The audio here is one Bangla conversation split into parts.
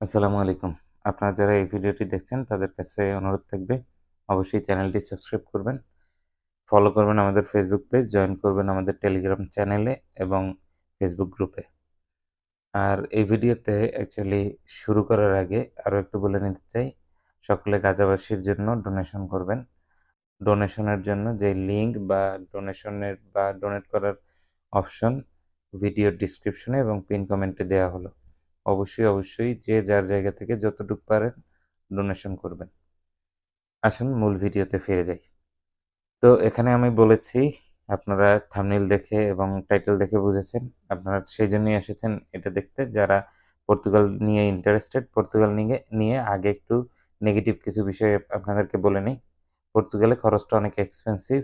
আসসালামু আলাইকুম। আপনারা যারা এই ভিডিওটি দেখছেন তাদের কাছে অনুরোধ থাকবে অবশ্যই চ্যানেলটি সাবস্ক্রাইব করবেন, ফলো করবেন আমাদের ফেসবুক পেজ, জয়েন করবেন আমাদের টেলিগ্রাম চ্যানেলে এবং ফেসবুক গ্রুপে। আর এই ভিডিওতে অ্যাকচুয়ালি শুরু করার আগে আরও একটু বলে নিতে চাই, সকলে গাজাবাসীর জন্য ডোনেশন করবেন। ডোনেশনের জন্য যে লিঙ্ক বা ডোনেশনের বা ডোনেট করার অপশন ভিডিও ডিসক্রিপশনে এবং পিন কমেন্টে দেওয়া হলো। অবশ্যই, অবশ্যই যে যার জায়গা থেকে যতটুক পারেন ডোনেশন করবেন। আসুন মূল ভিডিওতে ফিরে যাই। তো এখানে আমি বলেছি আপনারা থামনিল দেখে এবং টাইটেল দেখে বুঝেছেন। আপনারা সেই জন্যই এসেছেন এটা দেখতে যারা পর্তুগাল নিয়ে ইন্টারেস্টেড। পর্তুগাল নিয়ে নিয়ে আগে একটু নেগেটিভ কিছু বিষয় আপনাদেরকে বলে নেই। পর্তুগালে খরচটা অনেক এক্সপেন্সিভ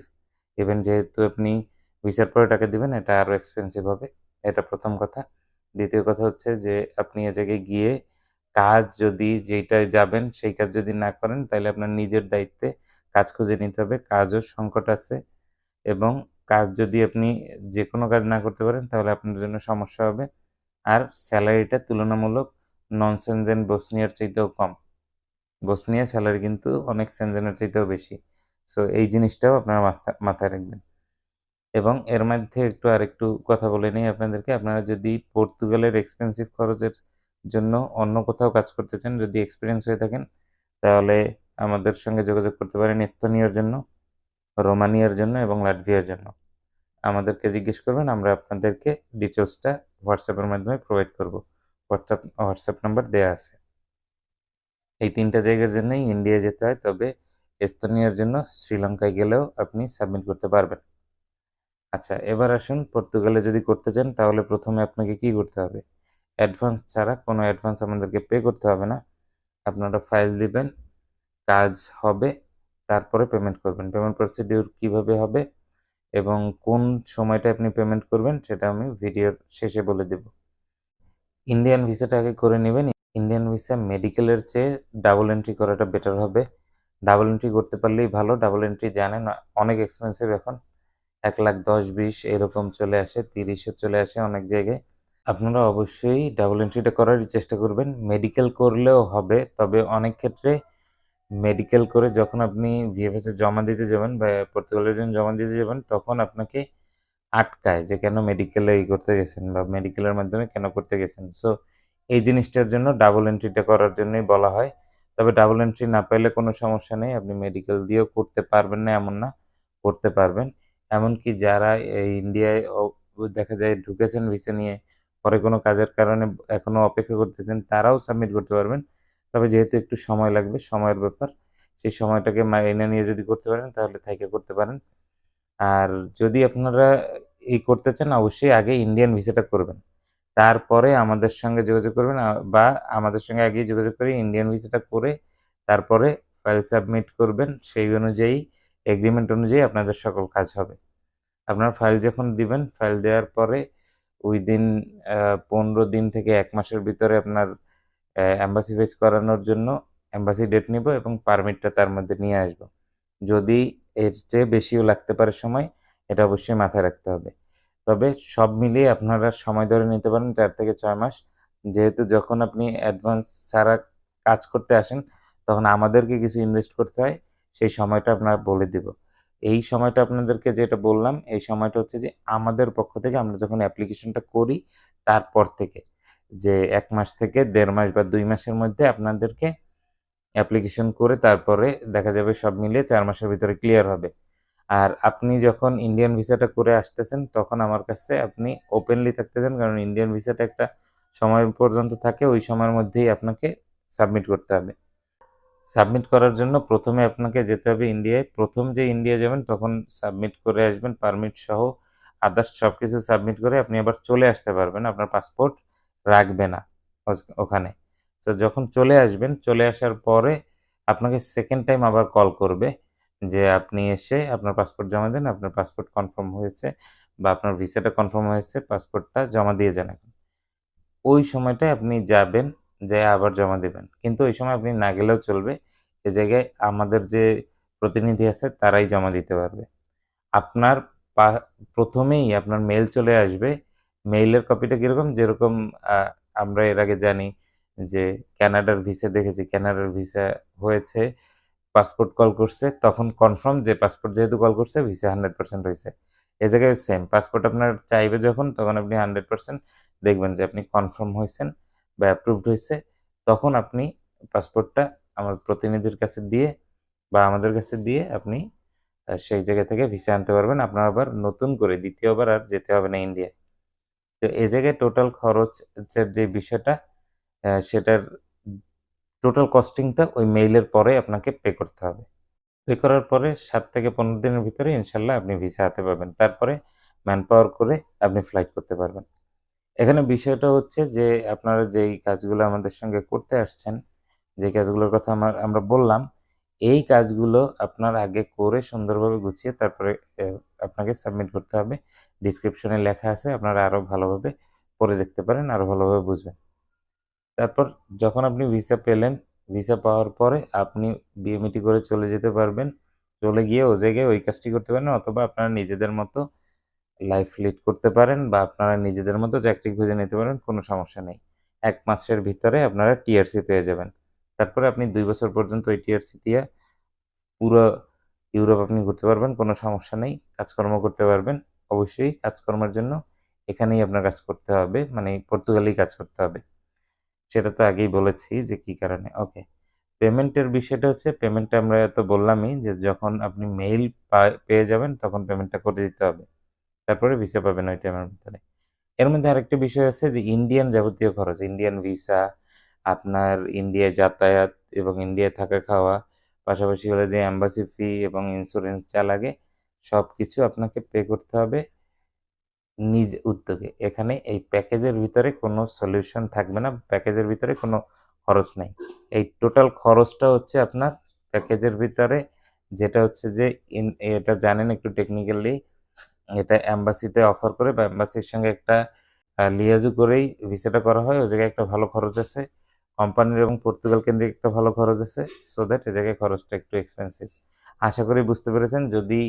ইভেন যেহেতু আপনি ভিসার পরে টাকা দিবেন এটা আরও এক্সপেনসিভ হবে। এটা প্রথম কথা। দ্বিতীয় কথা হচ্ছে যে, আপনি এ জায়গায় গিয়ে কাজ যদি যেইটায় যাবেন, সেই কাজ যদি না করেন তাহলে আপনার নিজের দায়িত্বে কাজ খুঁজে নিতে হবে। কাজও সংকট আছে এবং কাজ যদি আপনি যে কোনো কাজ না করতে পারেন, তাহলে আপনার জন্য সমস্যা হবে। আর স্যালারিটা তুলনামূলক নন সেনজেন বসনিয়ার চাইতেও কম। বসনিয়া স্যালারি কিন্তু অনেক সেনজেনের চাইতেও বেশি। সো এই জিনিসটাও আপনারা মাথা, মাথায় রাখবেন। এবং এর মধ্যে একটু আরেকটু কথা বলে নেই আপনাদেরকে। আপনারা যদি পর্তুগালের এক্সপেনসিভ খরচের জন্য অন্য কোথাও কাজ করতে চান, যদি এক্সপিরিয়েন্স হয়ে থাকেন তাহলে আমাদের সঙ্গে যোগাযোগ করতে পারেন এস্তোনিয়ার জন্য, রোমানিয়ার জন্য এবং লাটভিয়ার জন্য। আমাদেরকে জিজ্ঞেস করবেন আমরা আপনাদেরকে ডিটেলসটা হোয়াটসঅ্যাপের মাধ্যমে প্রোভাইড করব। হোয়াটসঅ্যাপ হোয়াটসঅ্যাপ নাম্বার দেয়া আছে। এই ৩ টা জায়গার জন্যই ইন্ডিয়া যেতে হয়। তবে এস্তোনিয়ার জন্য শ্রীলঙ্কায় গেলেও আপনি সাবমিট করতে পারবেন। আচ্ছা এবার আসুন পর্তুগালে যদি করতে চান তাহলে প্রথমে আপনাকে কি করতে হবে? অ্যাডভান্স ছাড়া কোনো অ্যাডভান্স আমাদেরকে পে করতে হবে না। আপনারা ফাইল দিবেন, কাজ হবে, তারপরে পেমেন্ট করবেন। পেমেন্ট প্রসিডিউর কীভাবে হবে এবং কোন সময়টা আপনি পেমেন্ট করবেন সেটা আমি ভিডিওর শেষে বলে দেব। ইন্ডিয়ান ভিসাটা আগে করে নেবেন ইন্ডিয়ান ভিসা মেডিকেলের চেয়ে ডাবল এন্ট্রি করাটা বেটার হবে। ডাবল এন্ট্রি করতে পারলেই ভালো। ডাবল এন্ট্রি জানেন অনেক এক্সপেনসিভ এখন। ১,১০,২০ এরকম চলে আসে, ৩০ ও চলে আসে অনেক জায়গায়। আপনারা অবশ্যই ডাবল এন্ট্রিটা করারই চেষ্টা করবেন। মেডিকেল করলেও হবে। তবে অনেক ক্ষেত্রে মেডিকেল করে যখন আপনি ভিএফএস এ জমা দিতে যাবেন বা পর্তুগালের জন্য জমা দিতে যাবেন তখন আপনাকে আটকায় যে কেন মেডিকেলে ই করতে গেছেন বা মেডিকেলের মাধ্যমে কেন করতে গেছেন। সো এই জিনিসটার জন্য ডাবল এন্ট্রিটা করার জন্যই বলা হয়। তবে ডাবল এন্ট্রি না পাইলে কোনো সমস্যা নেই। আপনি মেডিকেল দিয়েও করতে পারবেন না এমন না, করতে পারবেন। এমনকি যারা ইন্ডিয়ায় দেখা যায় ঢুকেছেন ভিসা নিয়ে, পরে কোনো কাজের কারণে এখনও অপেক্ষা করতেছেন তারাও সাবমিট করতে পারবেন। তবে যেহেতু একটু সময় লাগবে, সময়ের ব্যাপার। সেই সময়টাকে মাইনে নিয়ে যদি করতে পারেন তাহলে থাইকা করতে পারেন। আর যদি আপনারা এই করতে চান অবশ্যই আগে ইন্ডিয়ান ভিসাটা করবেন। তারপরে আমাদের সঙ্গে যোগাযোগ করবেন বা আমাদের সঙ্গে আগেই যোগাযোগ করে ইন্ডিয়ান ভিসাটা করে তারপরে ফাইল সাবমিট করবেন। সেই অনুযায়ী এগ্রিমেন্ট অনুযায়ী আপনাদের সকল কাজ হবে। আপনার ফাইল যখন দিবেন, ফাইল দেওয়ার পরে উইদিন ১৫ দিন থেকে এক মাসের ভিতরে আপনার অ্যা এম্বাসি ফেস করানোর জন্য এম্বাসি ডেট নিব এবং পারমিটটা তার মধ্যে নিয়ে আসব। যদি এর চেয়ে বেশিও লাগতে পারে সময়, এটা অবশ্যই মাথায় রাখতে হবে। তবে সব মিলিয়ে আপনারা সময় ধরে নিতে পারেন চার থেকে ছয় মাস। যেহেতু যখন আপনি অ্যাডভান্স ছাড়া কাজ করতে আসেন, তখন আমাদেরকে কিছু ইনভেস্ট করতে হয়। সেই সময়টা আপনার বলে দিব। এই সময়টা আপনাদেরকে যেটা বললাম, এই সময়টা হচ্ছে যে আমাদের পক্ষ থেকে আমরা যখন অ্যাপ্লিকেশনটা করি তারপর থেকে। যে এক মাস থেকে দেড় মাস বা দুই মাসের মধ্যে আপনাদেরকে অ্যাপ্লিকেশন করে তারপরে দেখা যাবে সব মিলিয়ে চার মাসের ভিতরে ক্লিয়ার হবে। আর আপনি যখন ইন্ডিয়ান ভিসাটা করে আসতেছেন তখন আমার কাছে আপনি ওপেনলি থাকতেছেন কারণ ইন্ডিয়ান ভিসাটা একটা সময় পর্যন্ত থাকে ওই সময়ের মধ্যেই আপনাকে সাবমিট করতে হবে। সাবমিট করার জন্য প্রথমে আপনাকে যেতে হবে ইন্ডিয়ায়। প্রথম যে ইন্ডিয়া যাবেন তখন সাবমিট করে আসবেন পারমিট সহ আদার্স সব কিছু সাবমিট করে আপনি আবার চলে আসতে পারবেন। আপনার পাসপোর্ট রাখবে না ওখানে। তো যখন চলে আসবেন, চলে আসার পরে আপনাকে সেকেন্ড টাইম আবার কল করবে যে আপনি এসে আপনার পাসপোর্ট জমা দেন। আপনার পাসপোর্ট কনফার্ম হয়েছে বা আপনার ভিসাটা কনফার্ম হয়েছে, পাসপোর্টটা জমা দিয়ে যান এখন। ওই সময়টায় আপনি যাবেন, যেয়ে আবার জমা দিবেন। কিন্তু ওই সময় আপনি না গেলেও চলবে। এ জায়গায় আমাদের যে প্রতিনিধি আছে, তারাই জমা দিতে পারবে। আপনার প্রথমেই আপনার মেইল চলে আসবে। মেইলের কপিটা কীরকম যেরকম আমরা এর আগে জানি যে ক্যানাডার ভিসা দেখেছি ক্যানাডার ভিসা হয়েছে পাসপোর্ট কল করছে তখন কনফার্ম যে পাসপোর্ট যেহেতু কল করছে ভিসা হান্ড্রেড পার্সেন্ট হয়েছে এ জায়গায় সেম পাসপোর্ট আপনার চাইবে যখন, তখন আপনি হান্ড্রেড পার্সেন্ট দেখবেন যে আপনি কনফার্ম হয়েছেন বা অ্যাপ্রুভড হয়েছে, তখন আপনি পাসপোর্টটা আমার প্রতিনিধির কাছে দিয়ে বা আমাদের কাছে দিয়ে আপনি সেই জায়গা থেকে ভিসা আনতে পারবেন। আপনার আবার নতুন করে দ্বিতীয়বার আর যেতে হবে না ইন্ডিয়ায় তো এই জায়গায় টোটাল খরচের যে বিষয়টা সেটার টোটাল কস্টিংটা ওই মেইলের পরে আপনাকে পে করতে হবে। পে করার পরে সাত থেকে পনেরো দিনের ভিতরে ইনশাল্লাহ আপনি ভিসা হাতে পাবেন তারপরে ম্যান পাওয়ার করে আপনি ফ্লাইট করতে পারবেন। এখানে বিষয়টা হচ্ছে যে, আপনারা যেই কাজগুলো আমাদের সঙ্গে করতে আসছেন, যে কাজগুলোর কথা আমার, আমরা বললাম, এই কাজগুলো আপনার আগে করে সুন্দরভাবে গুছিয়ে তারপরে আপনাকে সাবমিট করতে হবে। ডিসক্রিপশনে লেখা আছে, আপনারা আরও ভালোভাবে পড়ে দেখতে পারেন আরও ভালোভাবে বুঝবেন। তারপর যখন আপনি ভিসা পেলেন, ভিসা পাওয়ার পরে আপনি বিএমইটি করে চলে যেতে পারবেন। চলে গিয়ে ও জায়গায় ওই কাজটি করতে পারেন অথবা আপনারা নিজেদের মতো লাইফ লিড করতে পারেন বা আপনারা নিজেদের মতো চাকরি খুঁজে নিতে পারেন, কোনো সমস্যা নেই। এক মাসের ভিতরে আপনারা টিআরসি পেয়ে যাবেন। তারপরে আপনি দুই বছর পর্যন্ত ওই টিআরসি দিয়ে পুরো ইউরোপ আপনি ঘুরতে পারবেন, কোনো সমস্যা নেই, কাজকর্ম করতে পারবেন। অবশ্যই কাজকর্মের জন্য এখানেই আপনার কাজ করতে হবে মানে পর্তুগালেই কাজ করতে হবে। সেটা তো আগেই বলেছি যে কি কারণে। ওকে পেমেন্টের বিষয়টা হচ্ছে, পেমেন্টটা আমরা তো বললামই যে যখন আপনি মেইল পেয়ে যাবেন তখন পেমেন্টটা করে দিতে হবে। তারপরে ভিসা পাবেন ওই টাইমের ভিতরে। এর মধ্যে আরেকটা বিষয় আছে যে ইন্ডিয়ান যাবতীয় খরচ ইন্ডিয়ান ভিসা আপনার ইন্ডিয়ায় যাতায়াত এবং ইন্ডিয়ায় থাকা খাওয়া, পাশাপাশি হলে যে অ্যাম্বাসি ফি এবং ইন্স্যুরেন্স যা লাগে সব কিছু আপনাকে পে করতে হবে নিজ উদ্যোগে। এখানে এই প্যাকেজের ভিতরে কোনো সলিউশন থাকবে না প্যাকেজের ভিতরে কোনো খরচ নেই। এই টোটাল খরচটা হচ্ছে আপনার প্যাকেজের ভিতরে, যেটা হচ্ছে যে এটা জানেন একটু টেকনিক্যালি এটা অ্যাম্বাসিতে অফার করে বা অ্যাম্বাসির সঙ্গে একটা লিয়াজু করেই ভিসাটা করা হয়। ওই জায়গায় একটা ভালো খরচ আছে। কোম্পানির এবং পর্তুগাল কেন্দ্রিক একটা ভালো খরচ আছে। সো দ্যাট এ জায়গায় খরচটা একটু এক্সপেন্সিভ আশা করি বুঝতে পেরেছেন। যদি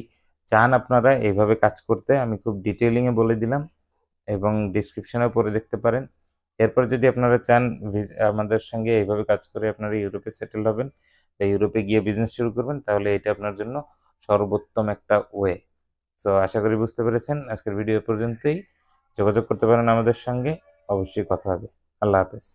চান আপনারা এইভাবে কাজ করতে, আমি খুব ডিটেলিংয়ে বলে দিলাম এবং ডিসক্রিপশনেও পড়ে দেখতে পারেন। এরপর যদি আপনারা চান আমাদের সঙ্গে এইভাবে কাজ করে আপনারা ইউরোপে সেটেল হবেন বা ইউরোপে গিয়ে বিজনেস শুরু করবেন, তাহলে এটা আপনার জন্য সর্বোত্তম একটা ওয়ে সো আশা করি বুঝতে পেরেছেন। আজকের ভিডিও পর্যন্তই। যোগাযোগ করতে পারেন আমাদের সঙ্গে। অবশ্যই কথা হবে। আল্লাহ হাফেজ।